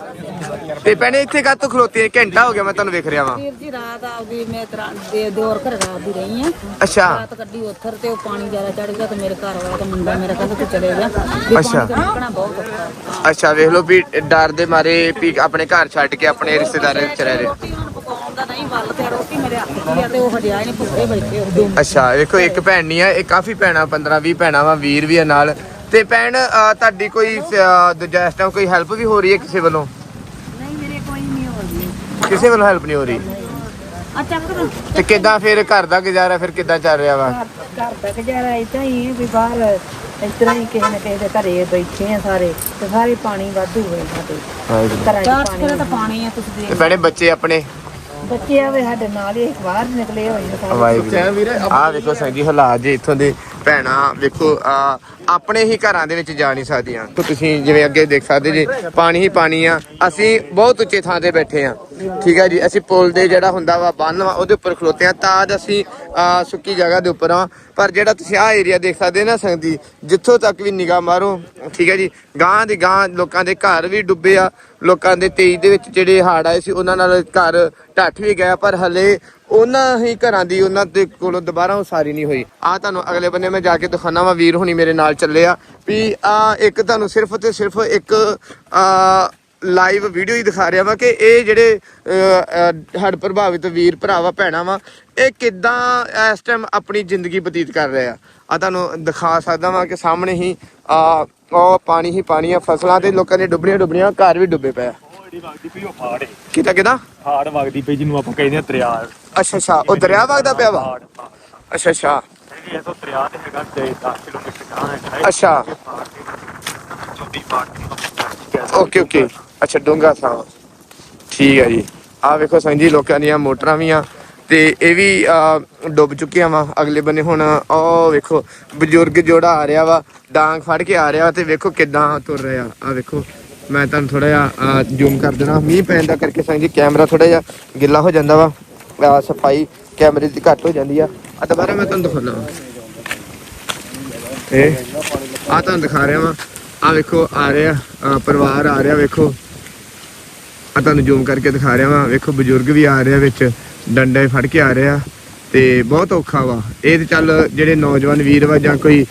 ਤੇ ਭੈਣੇ ਇੱਥੇ ਕਾਹਤੋਂ ਖਲੋਤੀ ਹੈ? ਘੰਟਾ ਹੋ ਗਿਆ ਮੈਂ ਤੁਹਾਨੂੰ ਵੇਖ ਰਿਹਾ ਵਾਂ। ਵੀਰ ਜੀ ਰਾਤ ਆਪਦੀ ਮੈਂ ਤਰਾ ਦੇ ਦਿਓਰ ਘਰ ਰਾਤ ਦੀ ਰਹੀ ਆ ਅੱਛਾ। ਰਾਤ ਕੱਢੀ ਉੱਥਰ ਤੇ ਉਹ ਪਾਣੀ ਜ਼ਿਆਦਾ ਚੜ ਗਿਆ ਤੇ ਮੇਰੇ ਘਰ ਵਾਲਾ ਤੇ ਮੁੰਡਾ ਮੇਰਾ ਕਹਿੰਦਾ ਤੂੰ ਚਲੇ ਜਾ। ਵੀ ਅੱਛਾ। ਪਾਣੀ ਤੋਂ ਨਿਕਲਣਾ ਬਹੁਤ ਔਖਾ ਅੱਛਾ ਵੇਖ ਲਓ ਵੀ ਡਰ ਦੇ ਮਾਰੇ ਵੀ ਆਪਣੇ ਘਰ ਛੱਡ ਕੇ ਆਪਣੇ ਰਿਸ਼ਤੇਦਾਰਾਂ ਵਿੱਚ ਰਹਿ ਰਹੇ। ਰੋਟੀ ਹੁਣ ਪਕਾਉਣ ਦਾ ਨਹੀਂ ਵੱਲ ਤੇ ਰੋਟੀ ਮੇਰੇ ਹੱਥ 'ਚ ਹੀ ਆ ਤੇ ਉਹ ਹਟਿਆ ਹੀ ਨਹੀਂ ਭੁੱਖੇ ਬੈਠੇ ਉਹ ਅੱਛਾ ਵੇਖੋ ਇੱਕ ਭੈਣ ਨਹੀਂ ਆ ਇਹ ਕਾਫੀ ਭੈਣਾਂ 15 20 ਭੈਣਾਂ ਵਾ ਵੀਰ ਵੀ ਆ ਨਾਲ। ਤੇ ਭੈਣ ਅਹ, ਤੁਹਾਡੀ ਕੋਈ ਅਹ, ਦੂਜਾ ਇਸ ਟਾਈਮ ਕੋਈ ਹੈਲਪ ਵੀ ਹੋ ਰਹੀ ਹੈ ਕਿਸੇ ਵੱਲੋਂ ਨਹੀਂ ਮੇਰੇ ਕੋਈ ਨਹੀਂ ਹੋ ਰਹੀ ਕਿਸੇ ਵੱਲੋਂ ਹੈਲਪ ਨਹੀਂ ਹੋ ਰਹੀ। ਆ ਚੱਕ ਦੋ ਤੇ ਕਿੱਦਾਂ ਫਿਰ ਘਰ ਦਾ ਗੁਜ਼ਾਰਾ ਫਿਰ ਕਿੱਦਾਂ ਚੱਲ ਰਿਹਾ ਵਾ? ਘਰ ਦਾ ਗੁਜ਼ਾਰਾ ਇਦਾਂ ਹੀ ਵੀ ਬਾਹਰ ਇਸ ਤਰ੍ਹਾਂ ਹੀ ਕਿਸੇ ਨਾ ਕਿਸੇ ਦੇ ਘਰੇ ਬੈਠੇ ਆ ਸਾਰੇ ਤੇ ਸਾਰੇ ਪਾਣੀ ਵਾਧੂ ਹੋਏ ਸਾਡੇ ਘਰਾਂ 'ਚ ਚਾਰ ਪਾਣੀ ਤਾਂ ਪਾਣੀ ਆ ਤੁਸੀਂ ਤੇ ਦੇਖ ਭੈਣੇ ਬੱਚੇ ਆਪਣੇ? ਬੱਚੇ ਆਵੇ ਸਾਡੇ ਨਾਲ ਹੀ ਬਾਹਰ ਨਿਕਲੇ ਹੋਏ ਨੇ ਸਾਰੇ। ਵਾਹਿਗੁਰੂ। ਆ ਵੇਖੋ ਸੰਗ ਹਾਲਾਤ ਜੇ ਇੱਥੋਂ ਦੇ ਭੈਣਾ, ਵੇਖੋ, ਆ, ਆਪਣੇ ਹੀ ਘਰਾਂ ਦੇ ਵਿੱਚ ਜਾ ਨਹੀਂ ਸਕਦੀਆਂ। ਤੇ ਤੁਸੀਂ ਜਿਵੇਂ ਅੱਗੇ ਦੇਖ ਸਕਦੇ ਜੀ, ਪਾਣੀ ਹੀ ਪਾਣੀ ਆ। ਅਸੀਂ ਬਹੁਤ ਉੱਚੇ ਥਾਂ ਤੇ ਬੈਠੇ ਆ। ਠੀਕ ਹੈ ਜੀ, ਅਸੀਂ ਪੁਲ ਦੇ ਜਿਹੜਾ ਹੁੰਦਾ ਵਾ ਬੰਨ ਵਾ, ਉਹਦੇ ਉੱਪਰ ਖਲੋਤੇ ਆ। ਤਾਂ ਅੱਜ ਅਸੀਂ ਸੁੱਕੀ ਜਗ੍ਹਾ ਦੇ ਉੱਪਰ ਆ। ਪਰ ਜਿਹੜਾ ਤੁਸੀਂ ਆਹ ਏਰੀਆ ਦੇਖ ਸਕਦੇ ਨਾ ਸੰਗਦੀ, ਜਿੱਥੋਂ ਤੱਕ ਵੀ ਨਿਗਾਹ ਮਾਰੋ, ਠੀਕ ਹੈ ਜੀ ਗਾਂ ਦੀ ਗਾਂ ਲੋਕਾਂ ਦੇ ਘਰ ਵੀ ਡੁੱਬੇ ਆ। ਲੋਕਾਂ ਦੇ 23 ਦੇ ਵਿੱਚ ਜਿਹੜੇ ਹੜ੍ਹ ਆਏ ਸੀ, ਉਹਨਾਂ ਨਾਲ ਘਰ ਢੱਠ ਵੀ ਗਿਆ ਪਰ ਹਲੇ ਉਹਨਾਂ ਹੀ ਘਰਾਂ ਦੀ ਉਹਨਾਂ ਦੇ ਕੋਲੋਂ ਦੁਬਾਰਾ ਉਸਾਰੀ ਨਹੀਂ ਹੋਈ। ਆ ਤੁਹਾਨੂੰ ਅਗਲੇ ਬੰਨੇ ਮੈਂ ਜਾ ਕੇ ਦਿਖਾਣਾ ਵਾ ਵੀਰ ਹੁਣੀ ਮੇਰੇ ਨਾਲ ਚੱਲੇ ਆ। ਵੀ ਆ ਇੱਕ ਤੁਹਾਨੂੰ ਸਿਰਫ ਤੇ ਸਿਰਫ ਇੱਕ ਆ ਲਾਈਵ ਵੀਡੀਓ ਹੀ ਦਿਖਾ ਰਿਹਾ ਵਾ ਕਿ ਇਹ ਜਿਹੜੇ ਹੜ ਪ੍ਰਭਾਵਿਤ ਵੀਰ ਭਰਾਵਾ ਭੈਣਾ ਵਾ ਇਹ ਕਿਦਾਂ ਇਸ ਟਾਈਮ ਆਪਣੀ ਜ਼ਿੰਦਗੀ ਬਤੀਤ ਕਰ ਰਹੇ ਆ। ਆ ਤੁਹਾਨੂੰ ਦਿਖਾ ਸਕਦਾ ਵਾਂ ਕਿ ਸਾਹਮਣੇ ਹੀ ਆ ਉਹ ਪਾਣੀ ਹੀ ਪਾਣੀ ਆ ਫਸਲਾਂ ਤੇ ਲੋਕਾਂ ਦੇ ਡੁੱਬਣੀਆਂ ਡੁੱਬਣੀਆਂ ਘਰ ਵੀ ਡੁੱਬੇ ਪਏ ਆ। ਜਿਹੜੀ ਵਗਦੀ ਪਈ ਉਹ ਫਾੜ ਹੈ ਕਿਤਾ ਕਿਦਾ? ਫਾੜ ਵਗਦੀ ਪਈ ਜਿਹਨੂੰ ਆਪਾਂ ਕਹਿੰਦੇ ਆ ਦਰਿਆ। ਅੱਛਾ ਅੱਛਾ ਉਹ ਦਰਿਆ ਵਗਦਾ ਪਿਆ ਵਾ। ਅੱਛਾ ਅੱਛਾ। ਜਿਹੜੀ ਇਹ ਤੋਂ ਦਰਿਆ ਤੇ ਹੈਗਾ ਤੇ 10 ਕਿਲੋਮੀਟਰ ਗਾਂ ਹੈ ਅੱਛਾ। Okay okay. ਅੱਛਾ ਡੂੰਗਾ ਥਾਂ। ਠੀਕ ਹੈ ਜੀ। ਆ ਵੇਖੋ ਸੰਗ ਜੀ ਲੋਕਾਂ ਦੀਆਂ ਮੋਟਰਾਂ ਵੀ ਆ। ਤੇ ਇਹ ਵੀ ਡੁੱਬ ਚੁੱਕੀਆਂ ਵਾ ਅਗਲੇ ਬੰਨੇ ਹੁਣ ਉਹ ਵੇਖੋ ਬਜ਼ੁਰਗ ਜੋੜਾ ਆ ਰਿਹਾ ਵਾ ਡਾਂਗ ਫੜ ਕੇ ਆ ਰਿਹਾ ਤੇ ਵੇਖੋ ਕਿਦਾਂ ਤੁਰ ਰਿਹਾ। ਆ ਵੇਖੋ ਮੈਂ ਤੁਹਾਨੂੰ ਥੋੜਾ ਜਿਹਾ ਜ਼ੂਮ ਕਰ ਦੇਣਾ। ਮੀਂਹ ਪੈਣ ਦਾ ਕਰਕੇ ਸੰਗ ਜੀ ਕੈਮਰਾ ਥੋੜਾ ਜਿਹਾ ਗਿੱਲਾ ਹੋ ਜਾਂਦਾ ਵਾ। ਸਫ਼ਾਈ ਕੈਮਰੇ ਦੀ ਘੱਟ ਹੋ ਜਾਂਦੀ ਆ। ਆ ਦੁਬਾਰਾ ਮੈਂ ਤੁਹਾਨੂੰ ਦਿਖਾਉਣਾ ਵਾ। ਇਹ ਆ ਤੁਹਾਨੂੰ ਦਿਖਾ ਰਿਹਾ ਵਾਂ। ਆ ਵੇਖੋ, ਆ ਰਿਹਾ ਪਰਿਵਾਰ ਆ ਰਿਹਾ, ਵੇਖੋ। ਆ ਤੁਹਾਨੂੰ ਜ਼ੂਮ ਕਰਕੇ ਦਿਖਾ ਰਿਹਾ ਵਾਂ। ਵੇਖੋ, ਬਜ਼ੁਰਗ ਵੀ ਆ ਰਿਹਾ ਵਿੱਚ। ਡੰਡੇ ਫੜ ਕੇ ਆ ਰਿਹਾ ਤੇ ਬਹੁਤ ਔਖਾ ਵਾ। ਇਹ ਤੇ ਚੱਲ ਜਿਹੜੇ ਨੌਜਵਾਨ ਵੀਰ ਵਾ ਜਾਂ ਕੋਈ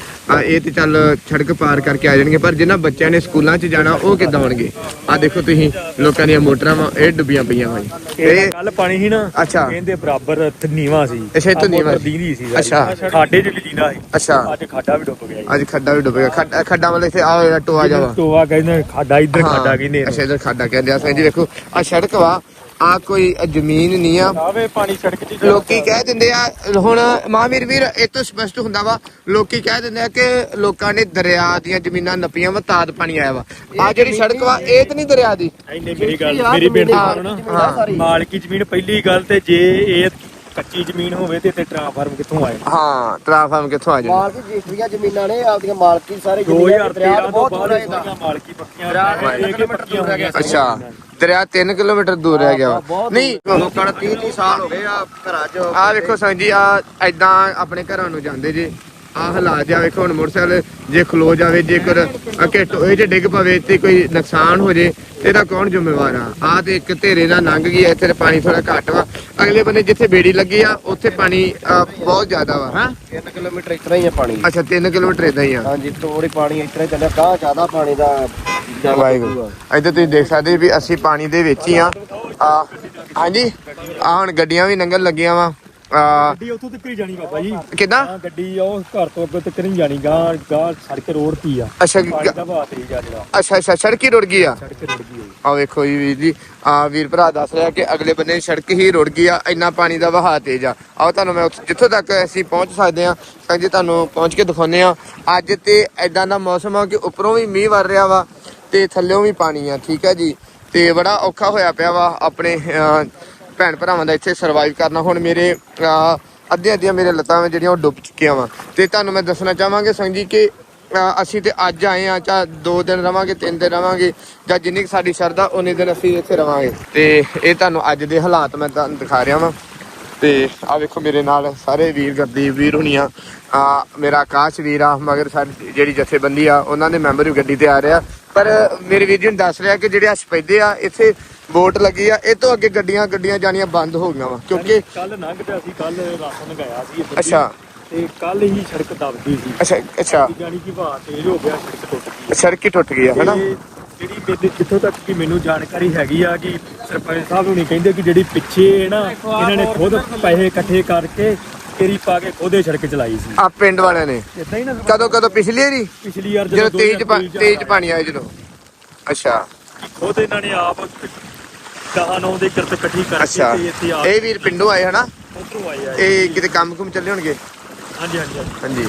ਇਹ ਤੇ ਚੱਲ ਸੜਕ ਪਾਰ ਕਰਕੇ ਆ ਜਾਣਗੇ ਪਰ ਜਿਨ੍ਹਾਂ ਬੱਚਿਆਂ ਨੇ ਸਕੂਲਾਂ 'ਚ ਜਾਣਾ ਉਹ ਕਿੱਦਾਂ ਆਉਣਗੇ? ਆ ਦੇਖੋ ਤੁਸੀਂ ਲੋਕਾਂ ਦੀਆਂ ਮੋਟਰਾਂ ਵਾ ਇਹ ਡੁੱਬੀਆਂ ਪਈਆਂ ਵਾ ਜੀ। ਇਹ ਕੱਲ ਪਾਣੀ ਸੀ ਨਾ ਅੱਛਾ। ਕਹਿੰਦੇ ਬਰਾਬਰ ਤੇ ਨੀਵਾ ਸੀ। ਅੱਛਾ, ਆਹ ਮੋਟਰ ਨੀਵਾਂ ਸੀ। ਸੀ ਅੱਛਾ। ਖਾਡੇ ਚ ਵੀ ਦੀਂਦਾ ਸੀ ਅੱਛਾ। ਅੱਜ ਖਾਡਾ ਵੀ ਡੁੱਬ ਗਿਆ ਜੀ। ਅੱਜ ਖੱਡਾ ਵੀ ਡੁੱਬ ਗਿਆ। ਖੱਡ- ਖੱਡਾਂ ਵਾਲੇ ਇੱਥੇ ਆ ਟੋਆ ਜਾਵਾ ਟੋਆ ਕਹਿੰਦੇ ਖਾਡਾ ਇੱਧਰ ਖਾਡਾ ਕਹਿੰਦੇ ਅੱਛਾ ਇਧਰ ਖਾਡਾ ਕਹਿੰਦੇ ਆ। ਸੰਜੀ ਵੇਖੋ ਆ ਸੜਕ ਵਾ ਆ ਕੋਈ ਜ਼ਮੀਨ ਨਹੀਂ ਆ। ਆਵੇ ਪਾਣੀ ਸੜਕ 'ਚ ਲੋਕੀ ਕਹਿ ਦਿੰਦੇ ਆ ਹੁਣ ਮਹਾਵੀਰ ਵੀਰ ਇਹ ਤੋਂ ਸਪਸ਼ਟ ਹੁੰਦਾ ਵਾ ਲੋਕੀ ਕਹਿ ਦਿੰਦੇ ਆ ਕਿ ਲੋਕਾਂ ਨੇ ਦਰਿਆ ਦੀਆਂ ਜ਼ਮੀਨਾਂ ਨੱਪੀਆਂ ਵਾ ਤਾਦ ਪਾਣੀ ਆਇਆ ਵਾ। ਆ ਜਿਹੜੀ ਸੜਕ ਵਾ ਇਹ ਤਾਂ ਨਹੀਂ ਦਰਿਆ ਦੀ। ਇੰਨੇ ਮੇਰੀ ਗੱਲ ਮੇਰੀ ਬੇਨਤੀ ਸੁਣੋ। ਨਾ ਮਾਲਕੀ ਜ਼ਮੀਨ ਪਹਿਲੀ ਗੱਲ ਤੇ ਜੇ ਇਹ ਕੱਚੀ ਜ਼ਮੀਨ ਹੋਵੇ ਤੇ ਤੇ ਟ੍ਰਾਂਸਫਾਰਮ ਕਿੱਥੋਂ ਆਏ ਹਾਂ ਟ੍ਰਾਂਸਫਾਰਮ ਕਿੱਥੋਂ ਆ ਜਾਣਾ? ਮਾਲਕੀ ਰਜਿਸਟਰੀਆਂ ਜ਼ਮੀਨਾਂ ਨੇ ਆਪਦੀਆਂ ਮਾਲਕੀ ਸਾਰੇ ਜ਼ਮੀਨਾਂ ਦੇ ਦਰਿਆ 2013 ਤੋਂ ਤੋਂ ਬਹੁਤ ਬਾਅਦ ਦੂਰ ਹੈ ਇਹਦਾ ਸਾਰੀਆਂ ਮਾਲਕੀ ਪੱਕੀਆਂ ਦਰਿਆ ਇਹ ਕਿ ਪੱਕੀਆਂ ਹੋ ਗਈਆਂ ਅੱਛਾ ਦਰਿਆ 3 ਕਿਲੋਮੀਟਰ ਦੂਰ ਰਹਿ ਗਿਆ ਵਾ। ਨਹੀਂ ਲੋਕਾਂ ਨੂੰ 30 30 ਸਾਲ ਹੋ ਗਏ ਆ ਘਰਾਂ 'ਚ। ਆ ਵੇਖੋ ਸੰਜੀ ਆ ਐਦਾਂ ਆਪਣੇ ਘਰਾਂ ਨੂੰ ਜਾਂਦੇ ਜੇ। ਆ ਹਾਲਾਤ ਜਾ ਵੇਖੋ ਹੁਣ ਮੋਟਰਸਾਈਕਲ ਜੇ ਖਲੋ ਜਾਵੇ ਜੇਕਰ ਅਕੇ ਟੋਏ 'ਚ ਡਿੱਗ ਪਵੇ ਤੇ ਕੋਈ ਨੁਕਸਾਨ ਹੋ ਜੇ ਤੇ ਇਹਦਾ ਕੌਣ ਜ਼ਿੰਮੇਵਾਰ ਆ? ਆ ਤੇ ਇੱਕ ਧੇਰੇ ਨਾਲ ਲੰਘ ਗਈ ਆ, ਇੱਥੇ ਪਾਣੀ ਥੋੜਾ ਘੱਟ ਵਾ। ਅਗਲੇ ਬੰਨੇ ਜਿੱਥੇ ਬੇੜੀ ਲੱਗੀ ਆ ਉੱਥੇ ਪਾਣੀ ਬਹੁਤ ਜ਼ਿਆਦਾ ਵਾ। ਹਾਂ? 3 ਕਿਲੋਮੀਟਰ ਇਤਨਾ ਹੀ ਹੈ ਪਾਣੀ। ਅੱਛਾ 3 ਕਿਲੋਮੀਟਰ ਇਦਾਂ ਹੀ ਆ। ਹਾਂਜੀ ਥੋੜੀ ਪਾਣੀ ਇਤਨਾ ਹੀ ਚੱਲਿਆ ਗਾਂ ਜ਼ਿਆਦਾ ਪਾਣੀ ਦਾ ਵਾਹਿਗੁਰੂ। ਇੱਧਰ ਤੁਸੀਂ ਦੇਖ ਸਕਦੇ ਵੀ ਅਸੀਂ ਪਾਣੀ ਦੇ ਵਿੱਚ ਹੀ ਆ। ਆ ਹਾਂਜੀ? ਆ ਹੁਣ ਗੱਡੀਆਂ ਵੀ ਲੰਘਣ ਲੱਗੀਆਂ ਵਾ। ਆ ਗੱਡੀ ਉੱਥੋਂ ਤੱਕ ਹੀ ਜਾਣੀ ਬਾਬਾ ਜੀ। ਕਿਦਾਂ? ਆ ਗੱਡੀ ਉਹ ਘਰ ਤੋਂ ਅੱਗੇ ਤੱਕ ਨਹੀਂ ਜਾਣੀ ਗਾਂ ਗਾਂ ਸੜਕ ਰੋਡ ਤੇ ਆ। ਅੱਛਾ ਪਾਣੀ ਗ- ਦਾ ਵਹਾਅ ਤੇਜ਼ ਆ ਜਿਹੜਾ। ਅੱਛਾ ਅੱਛਾ ਸੜਕੀ ਰੁੜ ਗਈ ਆ? ਸੜਕ ਰੁੜ ਗਈ ਹੋਈ ਆ ਵੇਖੋ ਜੀ ਵੀਰ ਜੀ ਆ ਵੀਰ ਭਰਾ ਦੱਸ ਰਿਹਾ ਕਿ ਅਗਲੇ ਬੰਨੇ ਸੜਕ ਹੀ ਰੁੜ ਗਈ ਆ ਇੰਨਾ ਪਾਣੀ ਦਾ ਵਹਾਅ ਤੇਜ਼ ਆ। ਆਓ ਤੁਹਾਨੂੰ ਮੈਂ ਉੱਥੇ- ਜਿੱਥੋਂ ਤੱਕ ਅਸੀਂ ਪਹੁੰਚ ਸਕਦੇ ਆ ਸੰਜੀ ਤੁਹਾਨੂੰ ਪਹੁੰਚ ਕੇ ਦਿਖਾਉਂਦੇ ਆ ਅੱਜ ਤੇ ਐਦਾਂ ਦਾ ਮੌਸਮ ਆ ਕਿ ਉੱਪਰੋਂ ਵੀ ਮੀਂਹ ਵਰ ਰਿਹਾ ਵਾ ਤੇ ਥੱਲੇੋਂ ਵੀ ਪਾਣੀ ਆ ਠੀਕ ਹੈ ਜੀ। ਤੇ ਬੜਾ ਔਖਾ ਹੋਇਆ ਪਿਆ ਵਾ ਆਪਣੇ ਅਹ, ਭੈਣ ਭਰਾਵਾਂ ਦਾ ਇੱਥੇ ਸਰਵਾਈਵ ਕਰਨਾ। ਹੁਣ ਮੇਰੇ ਅਹ, ਅੱਧੀਆਂ ਅੱਧੀਆਂ ਮੇਰੇ ਲੱਤਾਂ ਵਿੱਚ ਜਿਹੜੀਆਂ ਉਹ ਡੁੱਬ ਚੁੱਕੀਆਂ ਵਾ। ਤੇ ਤੁਹਾਨੂੰ ਮੈਂ ਦੱਸਣਾ ਚਾਹਾਂਗੇ ਸੰਜੀ ਕਿ ਅਸੀਂ ਤੇ ਅੱਜ ਆਏ ਆ ਚਾ ਦੋ ਦਿਨ ਰਵਾਂਗੇ ਤਿੰਨ ਦਿਨ ਰਵਾਂਗੇ ਜਾਂ ਜਿੰਨੀ ਕੁ ਸਾਡੀ ਸ਼ਰਧਾ ਉਨੇ ਦਿਨ ਅਸੀਂ ਇੱਥੇ ਰਵਾਂਗੇ। ਤੇ ਇਹ ਤੁਹਾਨੂੰ ਅੱਜ ਦੇ ਹਾਲਾਤ ਮੈਂ ਤੁਹਾਨੂੰ ਦਿਖਾ ਰਿਹਾ ਵਾਂ। ਤੇ ਆ ਵੇਖੋ ਮੇਰੇ ਨਾਲ ਸਾਰੇ ਵੀਰ ਗੁਰਦੀਪ ਵੀਰ ਹੁਣੀਆਂ। ਆ ਮੇਰਾ ਆਕਾਸ਼ ਵੀਰ ਆ ਮਗਰ ਸਾਡੀ ਜਿਹੜੀ ਜਥੇਬੰਦੀ ਆ ਉਹਨਾਂ ਦੇ ਮੈਂਬਰ ਵੀ ਗੱਡੀ ਤੇ ਆ ਰਿਹਾ ਪਰ ਮੇਰੇ ਵੀਰ ਜੀ ਨੂੰ ਦੱਸ ਰਿਹਾ ਕਿ ਜਿਹੜੇ ਆ ਸਪੈਦੇ ਆ ਇੱਥੇ ਵੋਟ ਲੱਗੀ ਆ ਇਹ ਤੋਂ ਅੱਗੇ ਗੱਡੀਆਂ ਗੱਡੀਆਂ ਜਾਣੀਆਂ ਬੰਦ ਹੋ ਗਈਆਂ ਵਾ ਕਿਉਂਕਿ ਕੱਲ ਲੰਘਦਾ ਸੀ ਕੱਲ ਰਾਸ਼ਨ ਲਗਾਇਆ ਸੀ ਇਹ ਅੱਛਾ। ਤੇ ਕੱਲ ਹੀ ਸੜਕ ਦਬਦੀ ਸੀ। ਅੱਛਾ ਅੱਛਾ। ਜਾਨੀ ਕਿ ਵਹਾਅ ਤੇਜ਼ ਹੋ ਗਿਆ ਸੜਕ ਟੁੱਟ ਗਈ। ਸੜਕ ਹੀ ਟੁੱਟ ਗਈ ਆ ਹਨਾ? ਤੇ ਜਿਹੜੀ ਮੇਰੇ ਜਿੱਥੋਂ ਤੱਕ ਕਿ ਮੈਨੂੰ ਜਾਣਕਾਰੀ ਹੈਗੀ ਆ ਕਿ ਸਰਪੰਚ ਸਾਹਿਬ ਨੂੰ ਨਹੀਂ ਕਹਿੰਦੇ ਕਿ ਜਿਹੜੀ ਪਿੱਛੇ ਨਾ ਇਹਨਾਂ ਨੇ ਖੁਦ ਪੈਸੇ ਇਕੱਠੇ ਕਰਕੇ ਤੇਰੀ ਪਾ ਕੇ ਖੋਦੇ ਸੜਕ ਚਲਾਈ ਸੀ। ਆ ਪਿੰਡ ਵਾਲਿਆਂ ਨੇ। ਇਦਾਂ ਹੀ ਨਾ ਕਦੋਂ ਕਦੋਂ ਪਿਛਲੀ ਵਾਰੀ? ਪਿਛਲੀ ਜਦੋਂ ਜਦੋਂ ਤੇਜ਼ ਤੇਜ਼ ਪਾਣੀ ਆਇਆ ਜਦੋਂ। ਅੱਛਾ। ਖੁਦ ਇਹਨਾਂ ਨੇ ਆਪ ਕਹਾਂ ਨੌ ਦੇ ਕਿਰਤ ਇਕੱਠੀ ਕਰਕੇ ਅੱਛਾ। ਤੇ ਇੱਥੇ ਆ ਇਹ ਵੀਰ ਪਿੰਡੋਂ ਆਏ ਹਨਾ? ਉੱਧਰੋਂ ਆਏ ਆ। ਇਹ ਕਿਤੇ ਕੰਮ ਕੁਮ ਚੱਲੇ ਹੋਣਗੇ? ਹਾਂਜੀ ਹਾਂਜੀ ਹਾਂਜੀ। ਹਾਂਜੀ।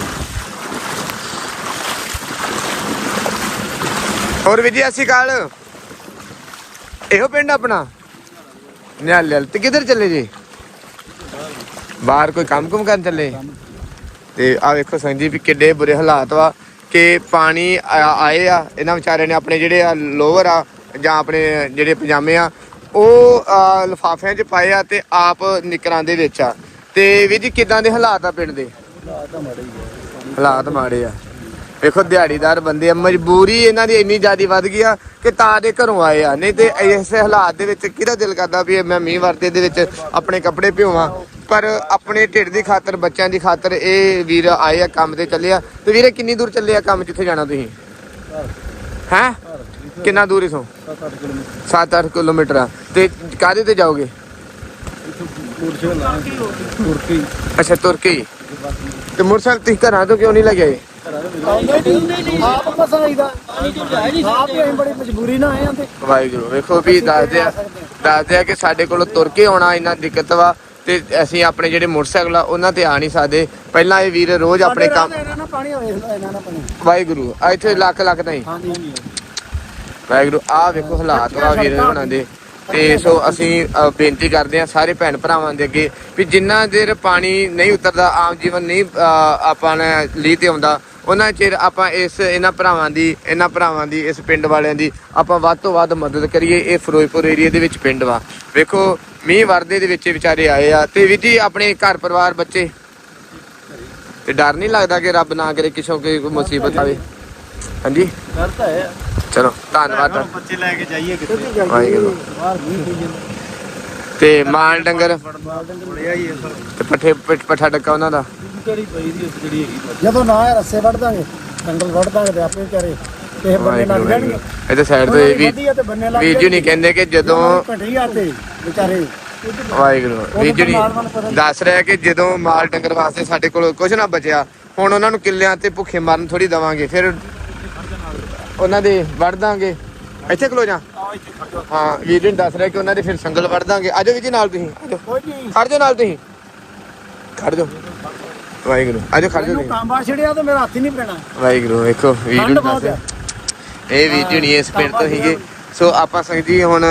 ਹੋਰ ਵੀ ਜੀ ਅਸੀਂ ਕਾਲ ਇਹੋ ਪਿੰਡ ਆਪਣਾ? ਨਿਹਾਲ ਲਿਆਲ ਤੇ ਕਿੱਧਰ ਚੱਲੇ ਜੀ? ਬਾਹਰ ਕੋਈ ਕੰਮ ਕੁਮ ਕਰਨ ਚੱਲੇ? ਤੇ ਆ ਵੇਖੋ ਸੰਜੀ ਵੀ ਕਿੱਡੇ ਬੁਰੇ ਹਾਲਾਤ ਵਾ ਕਿ ਪਾਣੀ ਆ- ਆਏ ਆ। ਇਹਨਾਂ ਵਿਚਾਰਿਆਂ ਨੇ ਆਪਣੇ ਜਿਹੜੇ ਆ ਲੋਵਰ ਆ ਜਾਂ ਆਪਣੇ ਜਿਹੜੇ ਪਜਾਮੇ ਆ ਉਹ ਲਿਫਾਫਿਆਂ 'ਚ ਪਾਏ ਆ ਤੇ ਆਪ ਨਿਕਰਾਂ ਦੇ ਵਿੱਚ ਆ। ਤੇ ਵੀ ਜੀ ਕਿਦਾਂ ਦੇ ਹਾਲਾਤ ਆ ਪਿੰਡ ਦੇ? ਹਾਲਾਤ ਮਾੜੇ ਆ। ਵੇਖੋ ਦਿਹਾੜੀਦਾਰ ਬੰਦੇ ਆ ਮਜਬੂਰੀ ਇਹਨਾਂ ਦੀ ਇੰਨੀ ਜ਼ਿਆਦੀ ਵੱਧ ਗਈ ਆ ਕਿ ਤਾਂ ਦੇ ਘਰੋਂ ਆਏ ਆ। ਨਹੀਂ ਤੇ ਇਸ ਹਾਲਾਤ ਦੇ ਵਿੱਚ ਕਿਹਦਾ ਦਿਲ ਕਰਦਾ ਵੀ ਮੈਂ ਮੀਂਹ ਵਰਤੇ ਦੇ ਵਿੱਚ ਆਪਣੇ ਕੱਪੜੇ ਭਿਉਵਾਂ ਪਰ ਆਪਣੇ ਢਿੱਡ ਦੀ ਖਾਤਰ ਬੱਚਿਆਂ ਦੀ ਖਾਤਰ ਇਹ ਵੀਰ ਆਏ ਆ ਕੰਮ ਤੇ ਚੱਲੇ ਆ। ਤੇ ਵੀਰੇ ਕਿੰਨੀ ਦੂਰ ਚੱਲੇ ਆ ਕੰਮ ਜਿੱਥੇ ਜਾਣਾ ਤੁਸੀਂ? ਹੈਂ? ਕਿੰਨਾ ਦੂਰ ਇਥੋਂ? 7-8 ਕਿਲੋਮੀਟਰ ਆ। ਤੇ ਕਾਹਦੇ ਤੇ ਜਾਓਗੇ? ਅੱਛਾ ਤੁਰ ਕੇ ਹੀ। ਤੇ ਮੋਟਰਸਾਈਕਲ ਤੁਸੀਂ ਘਰਾਂ ਤੋਂ ਕਿਉਂ ਨਹੀਂ ਲੈ ਗਏ ਆਪ ਮਸਾਈਦਾ ਆਪ ਹੀ ਅਸੀਂ ਬੜੀ ਮਜਬੂਰੀ ਨਾਲ ਆਏ? ਆਂ ਤੇ ਵਾਹਿਗੁਰੂ ਵੇਖੋ ਵੀ ਦੱਸਦੇ ਆ ਦੱਸਦੇ ਆ ਕਿ ਸਾਡੇ ਕੋਲ ਤੁਰ ਕੇ ਆਉਣਾ ਇੰਨਾ ਦਿੱਕਤ ਵਾ ਤੇ ਅਸੀਂ ਆਪਣੇ ਜਿਹੜੇ ਮੋਟਰਸਾਈਕਲ ਆ ਉਹਨਾਂ ਤੇ ਆ ਨਹੀਂ ਸਕਦੇ। ਪਹਿਲਾਂ ਇਹ ਵੀਰ ਰੋਜ਼ ਆਪਣੇ ਕੰਮ ਵਾਹਿਗੁਰੂ ਇੱਥੇ ਲੱਖ ਲੱਖ ਨਹੀਂ ਹਾਂਜੀ। ਵਾਹਿਗੁਰੂ ਆਹ ਵੇਖੋ ਹਾਲਾਤ ਵਾ ਵੀਰ ਹੋਣਾ ਦੇ। ਤੇ ਸੋ ਅਸੀਂ ਅ, ਬੇਨਤੀ ਕਰਦੇ ਹਾਂ ਸਾਰੇ ਭੈਣ ਭਰਾਵਾਂ ਦੇ ਅੱਗੇ ਵੀ ਜਿੰਨਾ ਚਿਰ ਪਾਣੀ ਨਹੀਂ ਉਤਰਦਾ ਆਮ ਜੀਵਨ ਨਹੀਂ ਅ, ਆਪਾਂ ਨੇ ਲੀਹ ਤੇ ਆਉਂਦਾ ਉਹਨਾਂ ਚਿਰ ਆਪਾਂ ਇਸ ਇਹਨਾਂ ਭਰਾਵਾਂ ਦੀ ਇਹਨਾਂ ਭਰਾਵਾਂ ਦੀ ਇਸ ਪਿੰਡ ਵਾਲਿਆਂ ਦੀ ਆਪਾਂ ਵੱਧ ਤੋਂ ਵੱਧ ਮਦਦ ਕਰੀਏ ਇਹ ਫਿਰੋਜ਼ਪੁਰ ਏਰੀਆ ਦੇ ਵਿੱਚ ਪਿੰਡ ਵਾ। ਵੇਖੋ ਮੀਂਹ ਵਰਦੇ ਦੇ ਵਿੱਚ ਇਹ ਵਿਚਾਰੇ ਆਏ ਆ। ਤੇ ਵੀ ਜੀ ਆਪਣੇ ਘਰ ਪਰਿਵਾਰ ਬੱਚੇ? ਤੇ ਡਰ ਨਹੀਂ ਲੱਗਦਾ ਕਿ ਰੱਬ ਨਾ ਕਰੇ ਕਿਸੇ ਕੋਈ ਮੁਸੀਬਤ ਆਵੇ? ਹਾਂਜੀ? ਕਰਤਾ ਹੈ। ਚਲੋ ਧੰਨਵਾਦ। ਬੱਚੇ ਲੈ ਕੇ ਜਾਈਏ ਕਿੱਥੇ ਵਾਹਿਗੁਰੂ। ਬਾਹਰ ਨਹੀਂ ਪਈ ਤੇ ਮਾਲ ਡੰਗਰ? ਬੜਿਆ ਹੀ ਸਰ ਤੇ ਪੱਠੇ ਪਿੱਠ ਡੱਕਾ ਉਹਨਾਂ ਦਾ? ਜਦੋਂ ਨਾ ਇਹ ਰੱਸੇ ਵੱਢ ਦਾਂਗੇ। ਡੰਗਲ ਵੱਢ ਦਾਂਗੇ ਤੇ ਆਪੇ ਵਿਚਾਰੇ ਕਿਸੇ ਬੰਨੇ ਲੱਗ ਵਾਹਿਗੁਰੂ ਜਾਣਗੇ। ਵਾਹਿਗੁਰੂ। ਇਹਦੇ ਸਾਈਡ ਤੇ ਵੀ ਵਧੀਆ ਤੇ ਬੰਨੇ ਲੱਗ ਵੀਰ ਜੀ ਨਹੀਂ ਕਹਿੰਦੇ ਕਿ ਜਦੋਂ ਘਟੀਆ ਤੇ ਵਿਚਾਰੇ। ਵਾਹਿਗੁਰੂ। ਵੀਰ ਜੀ ਦੱਸ ਰਿਹਾ ਕਿ ਜਦੋਂ ਮਾਲ ਡੰਗਰ ਵਾਸਤੇ ਸਾਡੇ ਕੋਲ ਕੁਝ ਨਾ ਬਚਿਆ ਹੁਣ ਉਹਨਾਂ ਨੂੰ ਕਿੱਲਿਆਂ ਤੇ ਭੁੱਖੇ ਮਰਨ ਥੋੜੀ ਦਵਾਂਗੇ। ਫਿਰ ਉਹਨਾਂ ਦੇ ਵੜ ਦਾਂਗੇ। ਇੱਥੇ ਖਲੋ ਜਾ। ਹਾਂ ਵੀਰ ਜੀ ਦੱਸ ਰਿਹਾ ਕਿ ਉਹਨਾਂ ਦੇ ਫਿਰ ਸੰਗਲ ਵੜ ਦਾਂਗੇ। ਆਜੋ ਵੀਰ ਜੀ ਨਾਲ ਤੁਸੀਂ। ਆਜੋ ਖੜ ਜਾਓ ਨਾਲ ਤੁਸੀਂ। ਖੜ ਜਾਓ। ਵਾਹਿਗੁਰੂ। ਆਜੋ ਖੜ ਜਾਓ ਕਾਂਬਾ ਛੜਿਆ ਤੇ ਮੇਰਾ ਹੱਥ ਹੀ ਨਹੀਂ ਪੈਣਾ। ਵਾਹਿਗੁਰੂ ਵੇਖੋ ਵੀਰ ਬਹੁਤ ਦੱਸਿਆ ਇਹ ਵੀਰ ਜੀ ਇਸ ਪਿੰਡ ਤੋਂ ਸੀਗੇ। ਸੋ ਆਪਾਂ ਸੰਗਤ ਜੀ ਹੁਣ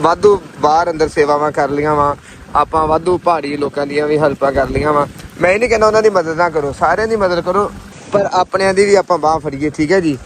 ਵਾਧੂ ਬਾਹਰ ਅੰਦਰ ਸੇਵਾਵਾਂ ਕਰ ਲੀਆਂ ਵਾ। ਆਪਾਂ ਵਾਧੂ ਪਹਾੜੀ ਲੋਕਾਂ ਦੀਆਂ ਵੀ ਹੈਲਪਾਂ ਕਰ ਲੀਆਂ ਵਾ। ਮੈਂ ਇਹ ਨਹੀਂ ਕਹਿੰਦਾ ਉਹਨਾਂ ਦੀ ਮਦਦ ਨਾ ਕਰੋ। ਸਾਰਿਆਂ ਦੀ ਮਦਦ ਕਰੋ। ਪਰ ਆਪਣਿਆਂ ਦੀ ਵੀ ਆਪਾਂ ਬਾਹ ਫੜੀਏ ਠੀਕ ਹੈ ਜੀ?